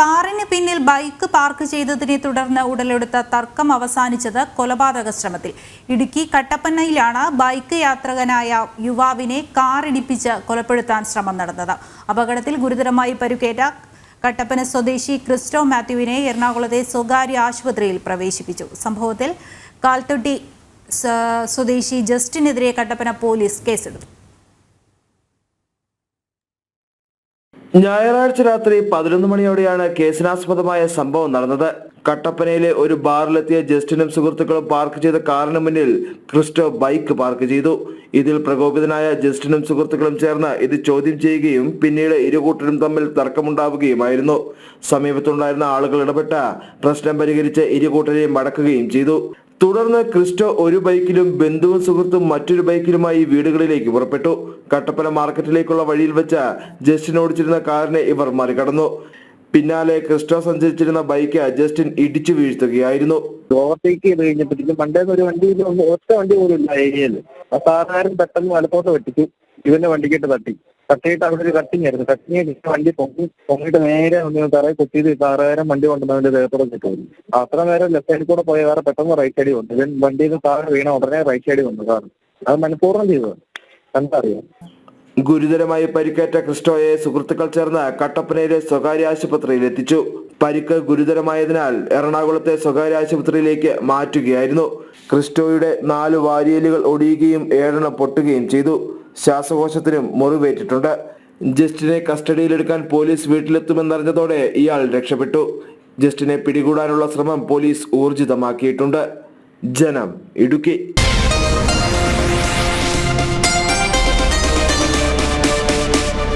കാറിന് പിന്നിൽ bike park ചെയ്തതിനെ തുടർന്ന് ഉടലെടുത്ത തർക്കം അവസാനിച്ചത് കൊലപാതക ശ്രമത്തിൽ. ഇടുക്കി കട്ടപ്പനയിലാണ് ബൈക്ക് യാത്രികനായ യുവാവിനെ കാറിടിപ്പിച്ച് കൊലപ്പെടുത്താൻ ശ്രമം നടന്നത്. അപകടത്തിൽ ഗുരുതരമായി പരുക്കേറ്റ കട്ടപ്പന സ്വദേശി ക്രിസ്റ്റോ മാത്യുവിനെ എറണാകുളത്തെ സ്വകാര്യ ആശുപത്രിയിൽ പ്രവേശിപ്പിച്ചു. സംഭവത്തിൽ കാൽത്തൊട്ടി സ്വദേശി ജസ്റ്റിനെതിരെ കട്ടപ്പന പോലീസ് കേസെടുത്തു. ഞായറാഴ്ച രാത്രി പതിനൊന്ന് മണിയോടെയാണ് കേസിനാസ്പദമായ സംഭവം നടന്നത്. കട്ടപ്പനയിലെ ഒരു ബാറിലെത്തിയ ജസ്റ്റിനും സുഹൃത്തുക്കളും പാർക്ക് ചെയ്ത കാറിന് മുന്നിൽ ക്രിസ്റ്റോ ബൈക്ക് പാർക്ക് ചെയ്തു. ഇതിൽ പ്രകോപിതനായ ജസ്റ്റിനും സുഹൃത്തുക്കളും ചേർന്ന് ഇത് ചോദ്യം ചെയ്യുകയും പിന്നീട് ഇരുകൂട്ടരും തമ്മിൽ തർക്കമുണ്ടാവുകയുമായിരുന്നു. സമീപത്തുണ്ടായിരുന്ന ആളുകൾ ഇടപെട്ട പ്രശ്നം പരിഹരിച്ച് ഇരുകൂട്ടരെയും മടക്കുകയും ചെയ്തു. തുടർന്ന് ക്രിസ്റ്റോ ഒരു ബൈക്കിലും ബന്ധുവും സുഹൃത്തും മറ്റൊരു ബൈക്കിലുമായി വീടുകളിലേക്ക് പുറപ്പെട്ടു. കട്ടപ്പന മാർക്കറ്റിലേക്കുള്ള വഴിയിൽ വെച്ച ജസ്റ്റിൻ ഓടിച്ചിരുന്ന കാറിനെ ഇവർ മറികടന്നു. പിന്നാലെ ക്രിസ്റ്റോ സഞ്ചരിച്ചിരുന്ന ബൈക്ക് ജസ്റ്റിൻ ഇടിച്ചു വീഴ്ത്തുകയായിരുന്നു. ഓവർടേക്ക് പണ്ടേന്ന് ഒരു വണ്ടി ഒറ്റ വണ്ടി പോലും ഇല്ല ഏരിയയിൽ പെട്ടെന്ന് വലത്തോട്ട് വെട്ടിച്ചു ഇവന്റെ വണ്ടിക്കിട്ട് തട്ടി. തട്ടിയിട്ട് അവിടെ ഒരു കട്ടിങ് ആയിരുന്നു. കട്ടിങ് കഴിഞ്ഞ് വണ്ടി പൊങ്ങി പൊങ്ങിയിട്ട് നേരെ ഒന്ന് തറ കുത്തിയത് താറേരം വണ്ടി കൊണ്ടുവന്നതിന്റെ പേപ്പറൊക്കെ പോയി. അത്ര നേരം ലെഫ്റ്റ് സൈഡിൽ കൂടെ പോയ വേറെ പെട്ടെന്ന് റൈറ്റ് സൈഡിൽ വന്നു. ഇവൻ വണ്ടിയിൽ നിന്ന് താഴെ വീണ ഉടനെ റൈറ്റ് സൈഡിൽ വന്നു കാർ അത് മനഃപൂർവം ചെയ്തത് എന്താ ഗുരുതരമായി പരിക്കേറ്റ ക്രിസ്റ്റോയെ സുഹൃത്തുക്കൾ ചേർന്ന് കട്ടപ്പനയിലെ സ്വകാര്യ ആശുപത്രിയിൽ എത്തിച്ചു. പരിക്ക് ഗുരുതരമായതിനാൽ എറണാകുളത്തെ സ്വകാര്യ ആശുപത്രിയിലേക്ക് മാറ്റുകയായിരുന്നു. ക്രിസ്റ്റോയുടെ നാല് വാരിയലുകൾ ഒടിയുകയും ഏഴെണ്ണം പൊട്ടുകയും ചെയ്തു. ശ്വാസകോശത്തിനും മുറിവേറ്റിട്ടുണ്ട്. ജസ്റ്റിനെ കസ്റ്റഡിയിലെടുക്കാൻ പോലീസ് വീട്ടിലെത്തുമെന്നറിഞ്ഞതോടെ ഇയാൾ രക്ഷപ്പെട്ടു. ജസ്റ്റിനെ പിടികൂടാനുള്ള ശ്രമം പോലീസ് ഊർജിതമാക്കിയിട്ടുണ്ട്. ജനം ഇടുക്കി.